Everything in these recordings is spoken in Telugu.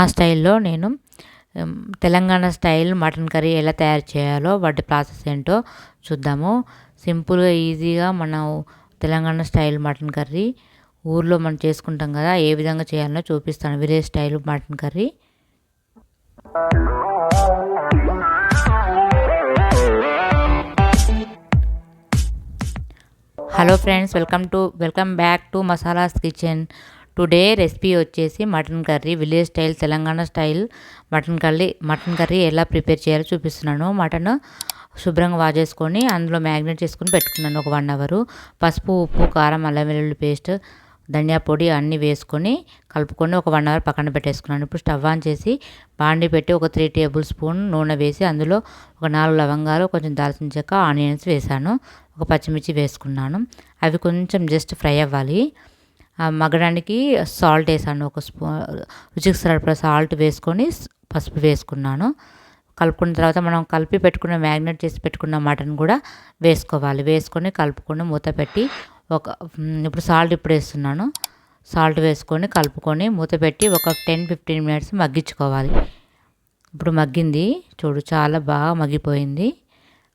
ఆ స్టైల్లో నేను తెలంగాణ స్టైల్ మటన్ కర్రీ ఎలా తయారు చేయాలో వాటి ప్రాసెస్ ఏంటో చూద్దాము. సింపుల్గా ఈజీగా మనం తెలంగాణ స్టైల్ మటన్ కర్రీ ఊర్లో మనం చేసుకుంటాం కదా ఏ విధంగా చేయాలో చూపిస్తాను. Village style mutton curry. Hello friends welcome to welcome back to Masalas kitchen. Today recipe వచ్చేసి mutton curry village style Telangana style mutton curry. Mutton curry ఎలా ప్రిపేర్ చేయాలో చూపిస్తున్నాను. మటన్ శుభ్రంగా వాజేసుకొని అందులో మ్యాగ్నేట్ చేసుకొని పెట్టుకున్నాను ఒక వన్ అవరు. పసుపు ఉప్పు కారం అల్లం వెల్లుల్లి పేస్ట్ ధనియా పొడి అన్నీ వేసుకొని కలుపుకొని ఒక వన్ అవర్ పక్కన పెట్టేసుకున్నాను. ఇప్పుడు స్టవ్ ఆన్ చేసి బాండి పెట్టి ఒక త్రీ టేబుల్ స్పూన్ నూనె వేసి అందులో ఒక నాలుగు లవంగాలు కొంచెం దాల్చిన చెక్క ఆనియన్స్ వేసాను ఒక పచ్చిమిర్చి వేసుకున్నాను. అవి కొంచెం జస్ట్ ఫ్రై అవ్వాలి. మగ్గడానికి సాల్ట్ వేసాను. ఒక స్పూ రుచికి సరిపడా సాల్ట్ వేసుకొని పసుపు వేసుకున్నాను. కలుపుకున్న తర్వాత మనం కలిపి పెట్టుకున్న మ్యాగ్నెట్ చేసి పెట్టుకున్న మటన్ కూడా వేసుకోవాలి. వేసుకొని కలుపుకొని మూత పెట్టి ఒక ఇప్పుడు సాల్ట్ ఇప్పుడు వేస్తున్నాను. సాల్ట్ వేసుకొని కలుపుకొని మూత పెట్టి ఒక టెన్ ఫిఫ్టీన్ మినిట్స్ మగ్గించుకోవాలి. ఇప్పుడు మగ్గింది. చూడు చాలా బాగా మగ్గిపోయింది.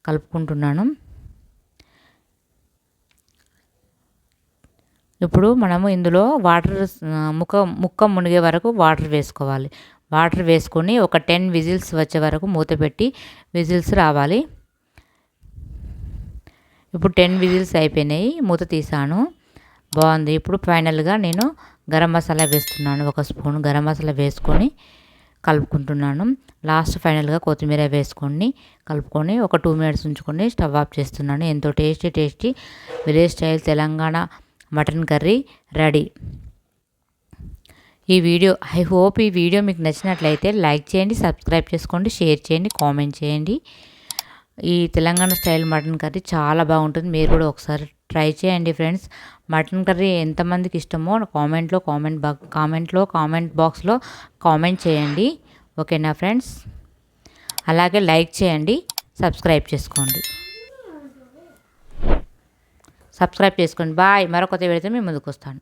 కలుపుకుంటున్నాను. ఇప్పుడు మనము ఇందులో వాటర్ ముక్క ముక్క మునిగే వరకు వాటర్ వేసుకోవాలి. వాటర్ వేసుకొని ఒక టెన్ విజిల్స్ వచ్చే వరకు మూత పెట్టి విజిల్స్ రావాలి. ఇప్పుడు టెన్ విజిల్స్ అయిపోయినాయి మూత తీసాను. బాగుంది. ఇప్పుడు ఫైనల్గా నేను గరం మసాలా వేస్తున్నాను. ఒక స్పూన్ గరం మసాలా వేసుకొని కలుపుకుంటున్నాను. లాస్ట్ ఫైనల్గా కొత్తిమీర వేసుకొని కలుపుకొని ఒక టూ మినిట్స్ ఉంచుకొని స్టవ్ ఆఫ్ చేస్తున్నాను. ఎంతో tasty tasty village style Telangana mutton curry ready. ఈ వీడియో ఐ హోప్ ఈ వీడియో మీకు నచ్చినట్లయితే లైక్ చేయండి సబ్స్క్రైబ్ చేసుకోండి షేర్ చేయండి కామెంట్ చేయండి. ఈ తెలంగాణ స్టైల్ మటన్ కర్రీ చాలా బాగుంటుంది. మీరు కూడా ఒకసారి ట్రై చేయండి ఫ్రెండ్స్. మటన్ కర్రీ ఎంతమందికి ఇష్టమో కామెంట్లో కామెంట్ బా కామెంట్లో కామెంట్ బాక్స్లో కామెంట్ చేయండి. ఓకేనా ఫ్రెండ్స్? అలాగే లైక్ చేయండి సబ్స్క్రైబ్ చేసుకోండి. సబ్స్క్రైబ్ చేసుకోండి. బాయ్. మరొక వీడియోతో మేము ముందుకు వస్తాను.